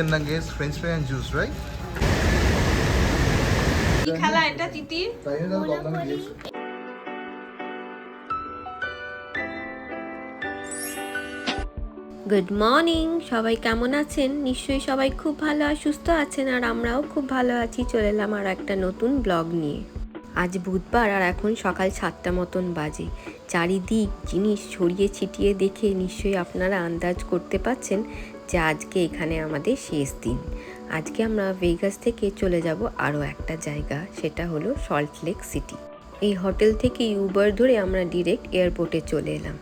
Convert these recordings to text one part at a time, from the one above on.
chicken nuggets, french fry and juice, right? কি খেলা এটা তিতির তাই না কম দামে দিয়েছে গুড মর্নিং সবাই কেমন আছেন? নিশ্চয়ই সবাই খুব ভালো আর সুস্থ আছেন আর আমরাও খুব ভালো আছি। চলে এলাম আর একটা নতুন ব্লগ নিয়ে। আজ বুধবার আর এখন সকাল সাতটা মতন বাজে। চারিদিক জিনিস ছড়িয়ে ছিটিয়ে দেখে নিশ্চয়ই আপনারা আন্দাজ করতে পাচ্ছেন যে আজকে এখানে আমাদের শেষ দিন। আজকে আমরা ভেগাস থেকে চলে যাব আরও একটা জায়গা, সেটা হলো সল্ট লেক সিটি। এই হোটেল থেকে উবার ধরে আমরা ডিরেক্ট এয়ারপোর্টে চলে এলাম।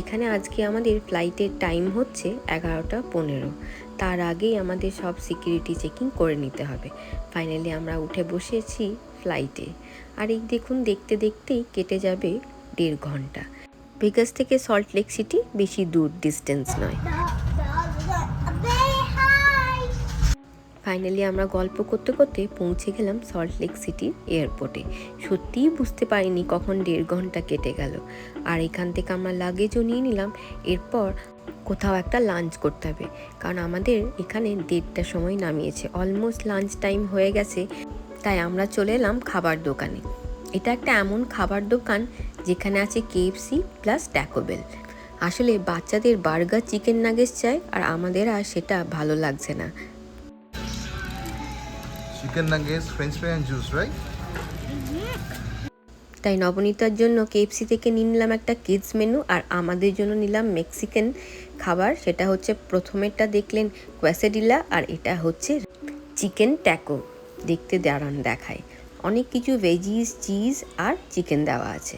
এখানে আজকে আমাদের ফ্লাইটের টাইম হচ্ছে এগারোটা পনেরো। তার আগেই আমাদের সব সিকিউরিটি চেকিং করে নিতে হবে। ফাইনালি আমরা উঠে বসেছি ফ্লাইটে আর এই দেখুন, দেখতে দেখতেই কেটে যাবে দেড় ঘণ্টা। ভেগাস থেকে সল্ট লেক সিটি বেশি দূর ডিস্টেন্স নয়। ফাইনালি আমরা গল্প করতে করতে পৌঁছে গেলাম সল্ট লেক সিটির এয়ারপোর্টে। সত্যিই বুঝতে পারিনি কখন দেড় ঘণ্টা কেটে গেল। আর এখান থেকে আমরা লাগেজও নিয়ে নিলাম, এরপর কোথাও একটা লাঞ্চ করতে হবে। কারণ আমাদের এখানে দেড়টার সময় নামিয়েছে অলমোস্ট লাঞ্চ টাইম হয়ে গেছে, তাই আমরা চলে এলাম খাবার দোকানে। এটা একটা এমন খাবার দোকান যেখানে আছে কেএফসি প্লাস ট্যাকোবেল আসলে বাচ্চাদের বার্গার চিকেন নাগেটস চাই, আর আমাদের আর সেটা ভালো লাগছে না। Chicken nuggets, french fry and juice, right? তাই নবনীতার জন্য কেএফসি থেকে নিয়ে নিলাম একটা কিডস মেনু আর আমাদের জন্য নিলাম মেক্সিকান খাবার। সেটা হচ্ছে প্রথমেরটা দেখলেন কোয়াসেডিলা আর এটা হচ্ছে চিকেন ট্যাকো দেখতে দারুণ দেখায়। অনেক কিছু ভেজিস চিজ আর চিকেন দেওয়া আছে।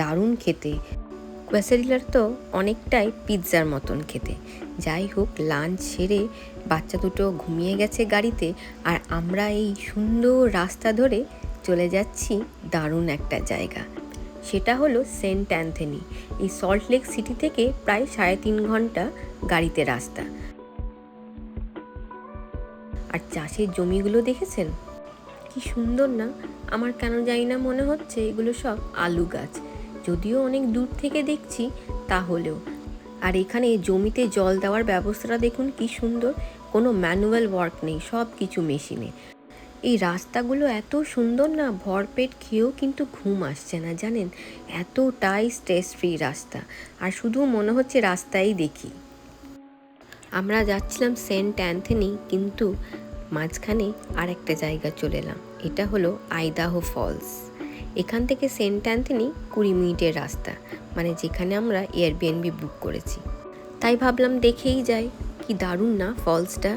দারুণ খেতে। কোয়াসেডিলার তো অনেকটাই পিৎজার মতন খেতে। যাই হোক, লাঞ্চ সেরে বাচ্চা দুটো ঘুমিয়ে গেছে গাড়িতে আর আমরা এই সুন্দর রাস্তা ধরে চলে যাচ্ছি দারুণ একটা জায়গা। সেটা হলো সেন্ট অ্যান্থনি, এই সল্ট লেক সিটি থেকে প্রায় সাড়ে তিন ঘণ্টা গাড়িতে রাস্তা। আর চাষের জমিগুলো দেখেছেন? কি সুন্দর না? আমার কেন জানি না মনে হচ্ছে এগুলো সব আলু গাছ। যদিও অনেক দূর থেকে দেখছি, তাহলেও। আর এখানে জমিতে জল দেওয়ার ব্যবস্থাটা দেখুন কি সুন্দর, কোনো ম্যানুয়াল ওয়ার্ক নেই সব কিছু মেশিনে। এই রাস্তাগুলো এত সুন্দর না, ভরপেট খেয়েও কিন্তু ঘুম আসছে না, জানেন? এতটাই স্ট্রেস ফ্রি রাস্তা, আর শুধু মনে হচ্ছে রাস্তাই দেখি। আমরা যাচ্ছিলাম সেন্ট অ্যান্থনি, কিন্তু মাঝখানে আর একটা জায়গা চলে এলাম, এটা হলো আইদাহো ফলস। এখান থেকে সেন্ট অ্যান্থনি কুড়ি মিনিটের রাস্তা মানে যেখানে আমরা এয়ারবিএনবি বুক করেছি। তাই ভাবলাম দেখেই যাই, কি দারুণ না ফলসটা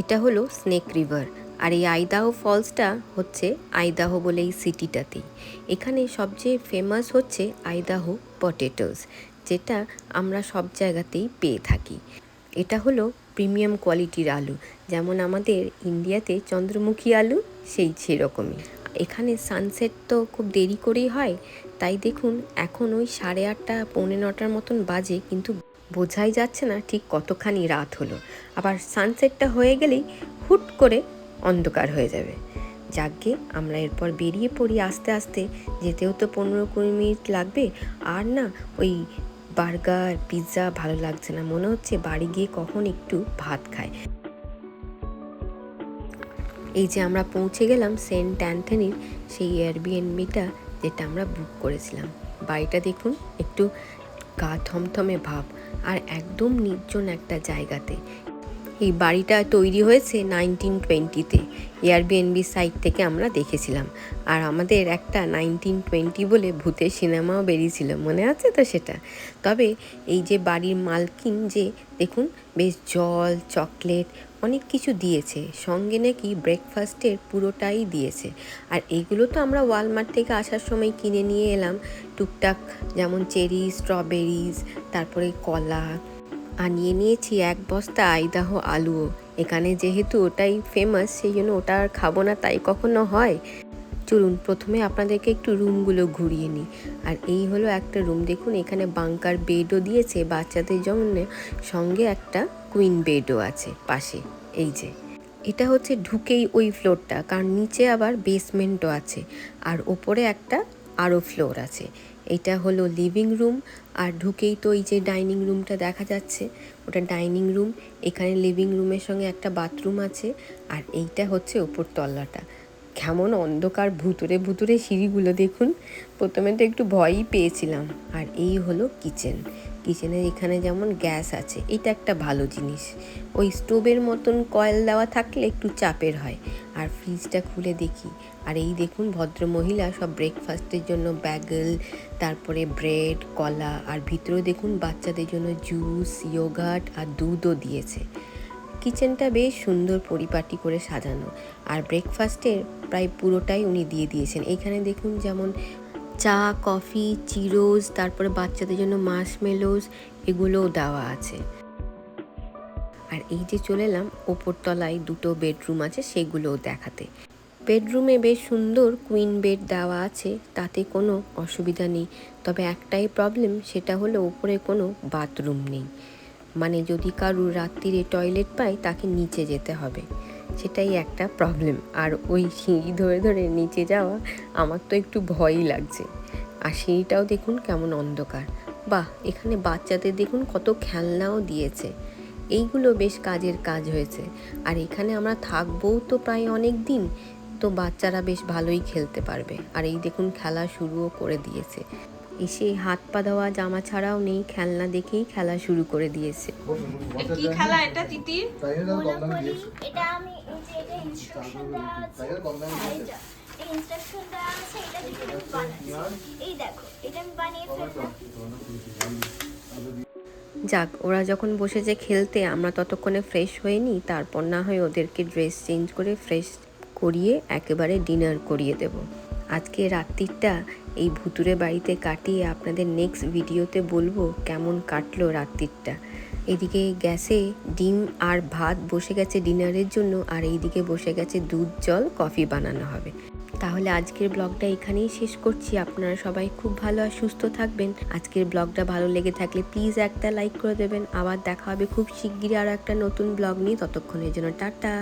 এটা হলো স্নেক রিভার আর এই আইদাহো ফলসটা হচ্ছে আইদাহো বলে এই সিটিটাতেই এখানে সবচেয়ে ফেমাস হচ্ছে আইদাহো পটেটোস যেটা আমরা সব জায়গাতেই পেয়ে থাকি। এটা হলো প্রিমিয়াম কোয়ালিটির আলু। যেমন আমাদের ইন্ডিয়াতে চন্দ্রমুখী আলু সেই সেরকমই। এখানে সানসেট তো খুব দেরি করেই হয়, তাই দেখুন এখন ওই সাড়ে আটটা, পৌনে নটার মতন বাজে, কিন্তু বোঝাই যাচ্ছে না ঠিক কতখানি রাত হলো। আবার সানসেটটা হয়ে গেলেই হুট করে অন্ধকার হয়ে যাবে। যাকগে, আমরা এরপর বেরিয়ে পড়ি আস্তে আস্তে। যেতেও তো পনেরো কুড়ি মিনিট লাগবে। আর না, ওই বার্গার, পিৎজা ভালো লাগছে না। মনে হচ্ছে বাড়ি গিয়ে কখন একটু ভাত খায় এই যে আমরা পৌঁছে গেলাম সেন্ট অ্যান্থনির সেই এয়ারবিএনবিটা যেটা আমরা বুক করেছিলাম। বাড়িটা দেখুন, একটু গা থমথমে ভাব। আর একদম নির্জন একটা জায়গাতে। এই বাড়িটা তৈরি হয়েছে নাইনটিন টোয়েন্টিতে। এয়ারবিএনবি সাইট থেকে আমরা দেখেছিলাম। আর আমাদের একটা নাইনটিন টোয়েন্টি বলে ভূতের সিনেমাও বেরিয়েছিল, মনে আছে তো সেটা? তবে এই যে বাড়ির মালকিন যে, দেখুন, বেশ জল, চকলেট অনেক কিছু দিয়েছে। সঙ্গে নাকি ব্রেকফাস্টের পুরোটাই দিয়েছে। আর এগুলো তো আমরা ওয়ালমার্ট থেকে আসার সময় কিনে নিয়ে এলাম। টুকটাক যেমন চেরি স্ট্রবেরিজ তারপরে কলা আর নিয়ে নিয়েছি এক বস্তা আইদাহ আলুও। এখানে যেহেতু ওটাই ফেমাস সেই জন্য ওটা আর খাব না, তাই কখনো হয়। চলুন, প্রথমে আপনাদেরকে একটু রুমগুলো ঘুরিয়ে নিই। আর এই হলো একটা রুম দেখুন এখানে বাংকার বেডও দিয়েছে, বাচ্চাদের জন্য সঙ্গে একটা কুইন বেডও আছে পাশে, এই যে। এটা হচ্ছে ঢুকেই ওই ফ্লোরটা কারণ নিচে আবার বেসমেন্টও আছে, আর ওপরে একটা আরও ফ্লোর আছে। এটা হলো লিভিং রুম আর ঢুকেই তো এই যে ডাইনিং রুমটা দেখা যাচ্ছে, ওটা ডাইনিং রুম এখানে লিভিং রুমের সঙ্গে একটা বাথরুম আছে, আর এইটা হচ্ছে ওপর তল্লাটা কেমন অন্ধকার ভুতুরে ভুতুরে সিঁড়িগুলো দেখুন। প্রথমে তো একটু ভয়ই পেয়েছিলাম। আর এই হলো কিচেন। কিচেনের এখানে যেমন গ্যাস আছে, এটা একটা ভালো জিনিস। ওই স্টোভের মতন কয়েল দেওয়া থাকলে একটু চাপের হয়। আর ফ্রিজটা খুলে দেখি। আর এই দেখুন ভদ্র মহিলা সব ব্রেকফাস্টের জন্য ব্যাগেল তারপরে ব্রেড কলা, আর ভিতরেও দেখুন বাচ্চাদের জন্য জুস ইয়োগার্ট আর দুধও দিয়েছে। কিচেনটা বেশ সুন্দর পরিপাটি করে সাজানো। আর ব্রেকফাস্টের প্রায় পুরোটাই উনি দিয়ে দিয়েছেন। এইখানে দেখুন যেমন চা, কফি চিরোজ তারপরে বাচ্চাদের জন্য মাশমেলোজ এগুলোও দেওয়া আছে। আর এই যে চলে এলাম, ওপরতলায় দুটো বেডরুম আছে সেগুলোও দেখাতে। বেডরুমে বেশ সুন্দর কুইন বেড দেওয়া আছে, তাতে কোনো অসুবিধা নেই। তবে একটাই প্রবলেম সেটা হলো ওপরে কোনো বাথরুম নেই। মানে যদি কারুর রাত্রিরে টয়লেট পায় তাকে নিচে যেতে হবে। সেটাই একটা প্রবলেম আর ওই সিঁড়ি ধরে ধরে নিচে যাওয়া, আমার তো একটু ভয়ই লাগছে। আর সিঁড়িটাও দেখুন কেমন অন্ধকার। বাহ, এখানে বাচ্চাদের দেখুন কত খেলনাও দিয়েছে। এইগুলো বেশ কাজের কাজ হয়েছে। আর এখানে আমরা থাকবোও তো প্রায় অনেক দিন, তো বাচ্চারা বেশ ভালোই খেলতে পারবে। আর এই দেখুন খেলা শুরুও করে দিয়েছে। এসে হাত পা দেওয়া জামা ছাড়াও নেই খেলনা দেখেই খেলা শুরু করে দিয়েছে। কি খেলা এটা এটা আমি এই যে এটা ইনস্ট্রাকশন দেওয়া আছে তাইরা কম দামে হ্যাঁ, দিয়েছ এটা এই ইনস্ট্রাকশন দেওয়া আছে এটা যেটা আমি বানাচ্ছি এই দেখো এটা আমি বানিয়ে ফেললাম যাক ওরা যখন বসেছে খেলতে আমরা ততক্ষণে ফ্রেশ হয়ে নিই তারপর না হয় ওদেরকে ড্রেস চেঞ্জ করে ফ্রেশ করিয়ে একেবারে ডিনার করিয়ে দেব। আজকে রাত্রিটা এই ভুতুরে বাড়িতে কাটিয়ে আপনাদের নেক্সট ভিডিওতে বলব কেমন কাটলো রাত্রিটা। এদিকে গ্যাসে ডিম আর ভাত, বসে গেছে ডিনারের জন্য, আর এইদিকে বসে গেছে দুধ, জল কফি বানানো হবে। তাহলে আজকের ব্লগটা এখানেই শেষ করছি। আপনারা সবাই খুব ভালো আর সুস্থ থাকবেন। আজকের ব্লগটা ভালো লেগে থাকলে প্লিজ একটা লাইক করে দেবেন। আবার দেখা হবে খুব শিগগিরই আরও একটা নতুন ব্লগ নিয়ে। ততক্ষণের জন্য টাটা।